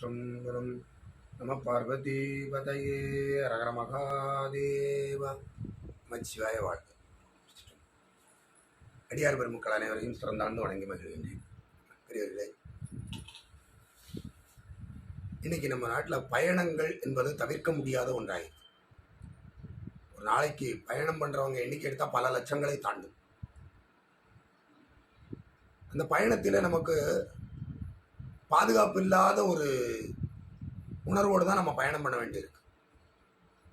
திருச்சிற்றம்பலம் நம பார்வதிபதையே. ரகர மகாதேவ. நமச்சிவாய வாழ்க. அடியார் பெருமக்கள் அனைவரையும் சிறந்தாழ்ந்து வணங்கி மகிழ்கின்றேன். பெரியவர்களே இன்னைக்கு நம்ம நாட்டில் பயணங்கள் என்பது தவிர்க்க முடியாத ஒன்றாயிருக்கு. ஒரு நாளைக்கு பயணம் பண்ணுறவங்க எண்ணிக்கை எடுத்தால் பல லட்சங்களை தாண்டும். அந்த பயணத்தில் நமக்கு பாதுகாப்பு இல்லாத ஒரு உணர்வோடு தான் நம்ம பயணம் பண்ண வேண்டியிருக்கு.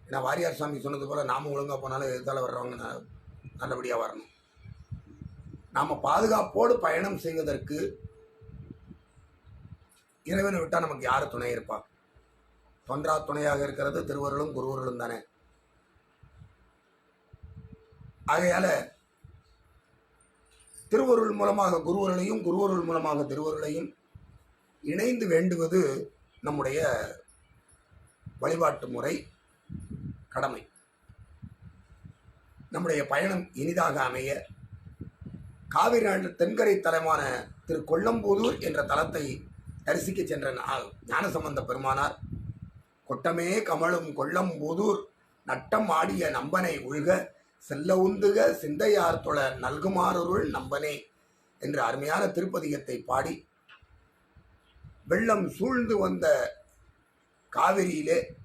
ஏன்னா வாரியார் சாமி சொன்னது போல் நாம ஒழுங்காக போனாலும் எதிர்த்தால் வர்றவங்க ந- நல்லபடியாக வரணும். நாம் பாதுகாப்போடு பயணம் செய்வதற்கு இறைவனை விட்டால் நமக்கு யார் துணை இருப்பா? தொன்றா துணையாக இருக்கிறது திருவருளும் குருவருளும் தானே. ஆகையால் திருவருள் மூலமாக குருவருளையும் குருவருள் மூலமாக திருவருளையும் இணைந்து வேண்டுவது நம்முடைய வழிபாட்டு முறை கடமை. நம்முடைய பயணம் இனிதாக அமைய காவிரி நாட்டு தென்கரை தலமான திரு கொல்லம்பூதூர் என்ற தலத்தை தரிசிக்க சென்ற ஞானசம்பந்த பெருமானார். கொட்டமே கமழும் கொல்லம்பூதூர் நட்டம் ஆடிய நம்பனை உழ்க செல்ல உந்துக சிந்தையார் தொழ நல்குமாறொருள் நம்பனே என்ற அருமையான திருப்பதிகத்தை பாடி வெள்ளம் சூழ்ந்து வந்த காவிரியிலே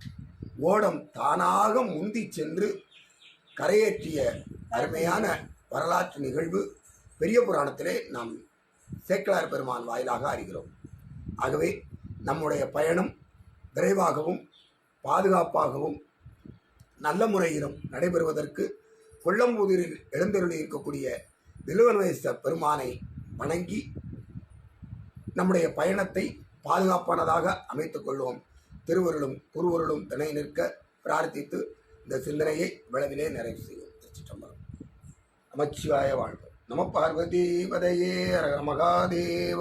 ஓடம் தானாக முந்தி சென்று கரையேற்றிய அருமையான வரலாற்று நிகழ்வு பெரிய புராணத்திலே நாம் சேக்கலார் பெருமான் வாயிலாக அறிகிறோம். ஆகவே நம்முடைய பயணம் விரைவாகவும் பாதுகாப்பாகவும் நல்ல முறையிலும் நடைபெறுவதற்கு கொல்லம்புதிரில் எழுந்தருளி இருக்கக்கூடிய விலுவனவேச பெருமானை வணங்கி நம்முடைய பயணத்தை பாதுகாப்பானதாக அமைத்துக் கொள்வோம். திருவருளும் குருவருளும் திணை நிற்க பிரார்த்தித்து இந்த சிந்தனையை விளவிலே நிறைவு செய்வோம். திருச்சிற்றம்பலம் நமச்சிவாய வாழ்வு நம பார்வதி பதையே மகாதேவம் மகாதேவ.